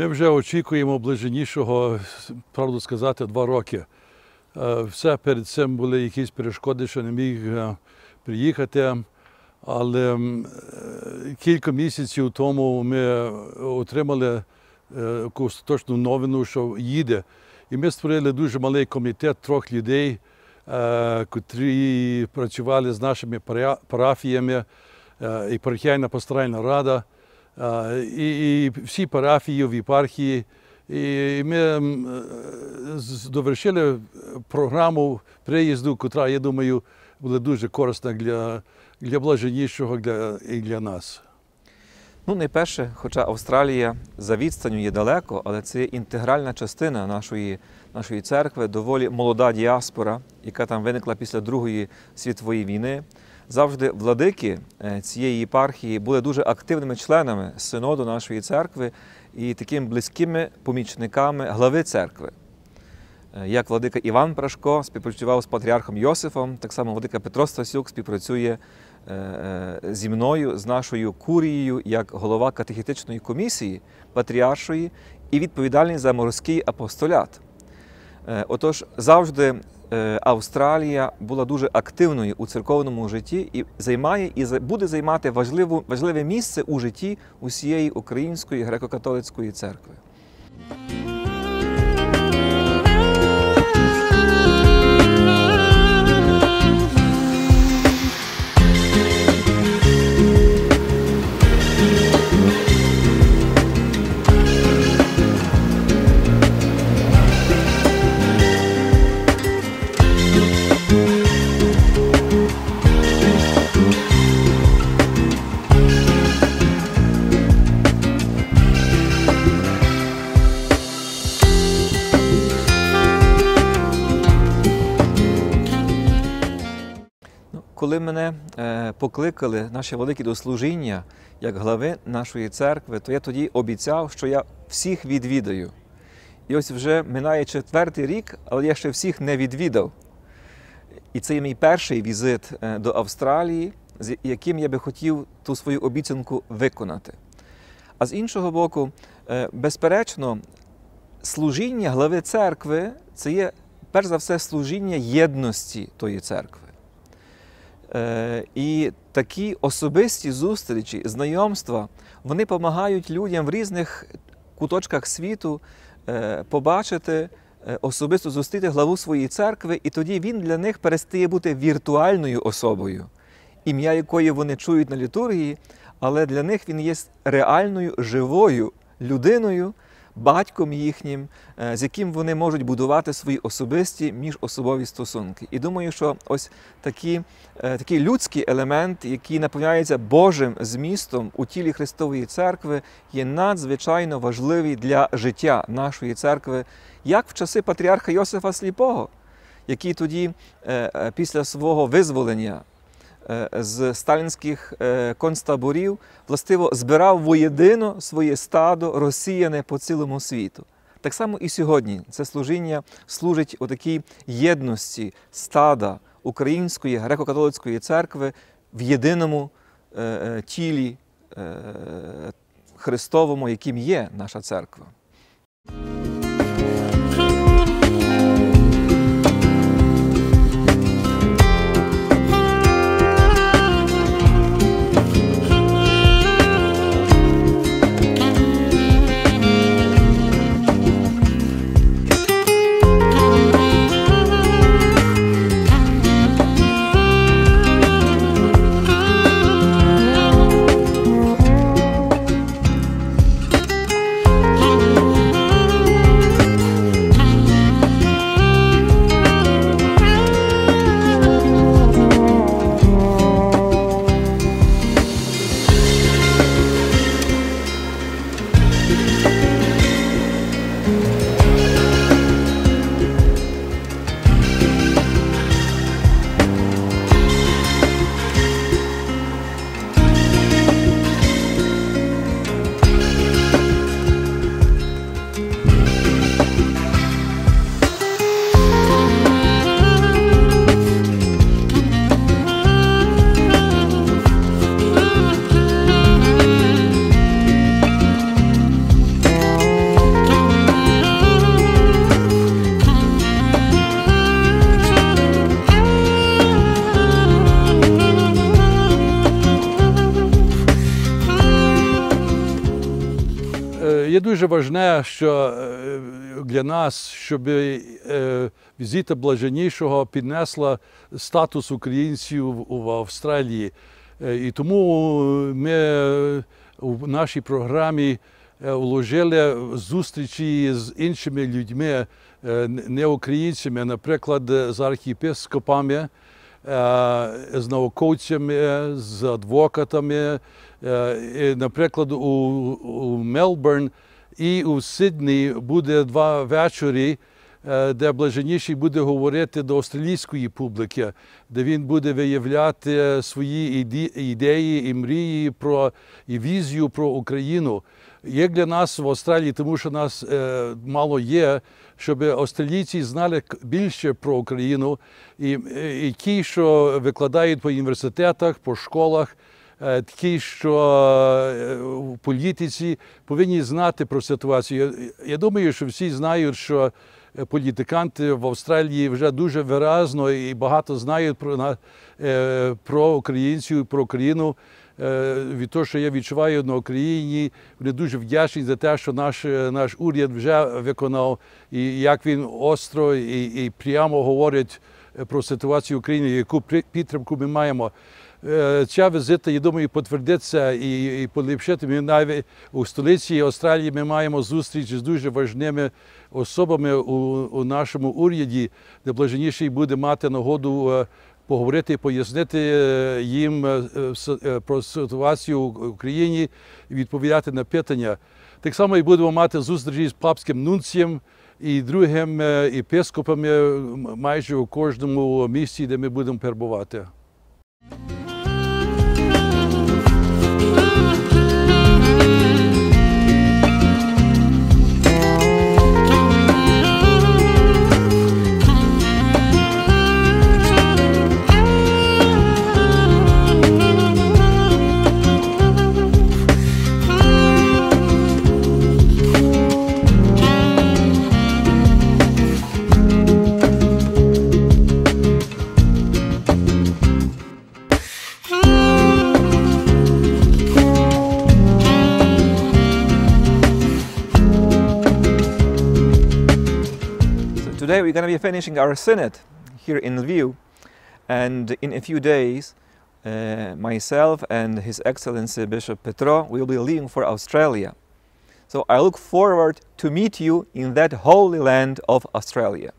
Ми вже очікуємо ближнішого, правду сказати, два роки. Е, Все перед цим були якісь перешкоди, що не міг е, приїхати. Але е, кілька місяців тому ми отримали якусь точну новину, що їде. І ми створили дуже малий комітет трьох людей, котрі працювали з нашими парафіями, і парахіальна пасторальна рада, і, і всі парафії в єпархії. І ми довершили програму приїзду, яка, я думаю, була дуже корисна для, для блаженнішого для, і для нас. Ну, найперше, хоча Австралія за відстанню є далеко, але це інтегральна частина нашої, нашої церкви, доволі молода діаспора, яка там виникла після Другої світової війни. Завжди владики е, цієї єпархії були дуже активними членами синоду нашої церкви і такими близькими помічниками глави церкви. Е, Як владика Іван Прашко співпрацював з патріархом Йосифом, так само владика Петро Стасюк співпрацює е, зі мною, з нашою курією, як голова катехетичної комісії патріаршої і відповідальний за морський апостолят. Отож, завжди Австралія була дуже активною у церковному житті і займає і буде займати важливу, важливе місце у житті усієї української греко-католицької церкви. Коли мене е, покликали наші великі до служіння як глави нашої церкви, то я тоді обіцяв, що я всіх відвідаю. І ось вже минає четвертий рік, але я ще всіх не відвідав. І це є мій перший візит е, до Австралії, з яким я би хотів ту свою обіцянку виконати. А з іншого боку, е, безперечно, служіння глави церкви це є перш за все служіння єдності тої церкви. Е, І такі особисті зустрічі, знайомства, вони допомагають людям в різних куточках світу е, побачити, е, особисто зустріти главу своєї церкви, і тоді він для них перестає бути віртуальною особою, ім'я якої вони чують на літургії, але для них він є реальною живою людиною, батьком їхнім, е, з яким вони можуть будувати свої особисті міжособові стосунки. І думаю, що ось такі, е, такий людський елемент, який наповняється Божим змістом у тілі Христової церкви, є надзвичайно важливий для життя нашої церкви, як в часи патріарха Йосифа Сліпого, який тоді, е, після свого визволення з сталінських е, концтаборів, властиво збирав воєдино своє стадо, розсіяне по цілому світу. Так само і сьогодні це служіння служить у такій єдності стада Української греко-католицької церкви в єдиному е, е, тілі е, Христовому, яким є наша церква. Дуже важне, що е, для нас, щоб е, візита блаженнішого піднесла статус українців в Австралії. Е, І тому ми в нашій програмі вложили зустрічі з іншими людьми, не українцями, наприклад, з архієпископами, з науковцями, з адвокатами. Наприклад, у Мелбурн і у Сидні буде два вечорі, е, де блаженніший буде говорити до австралійської публіки, де він буде виявляти свої ідеї і мрії про і візію про Україну. Є для нас в Австралії, тому що нас е, мало є, щоб австралійці знали більше про Україну, і, і, і ті, що викладають по університетах, по школах. Е, Такі, що е, в політиці повинні знати про ситуацію. Я- думаю, що всі знають, що е, політиканти в Австралії вже дуже виразно і багато знають про, е, про українців, про Україну. Е, Від того, що я відчуваю на Україні, вони дуже вдячні за те, що наш, е, наш уряд вже виконав, і як він остро і, і прямо говорить е, про ситуацію в Україні, яку підтримку ми маємо. Е, Ця візита, я думаю, підтвердиться і, і поліпшити. Ми навіть у столиці Австралії ми маємо зустріч з дуже важливими особами у, у нашому уряді, де блаженніший буде мати нагоду е, поговорити і пояснити е, їм про ситуацію в Україні і відповідати на питання. Так само і будемо мати зустрічі з папським нунцієм і другим е, єпископами майже у кожному місці, де ми будемо перебувати. Today we're going to be finishing our synod here in Lviv, and in a few days, uh, myself and His Excellency Bishop Petro will be leaving for Australia. So I look forward to meet you in that holy land of Australia.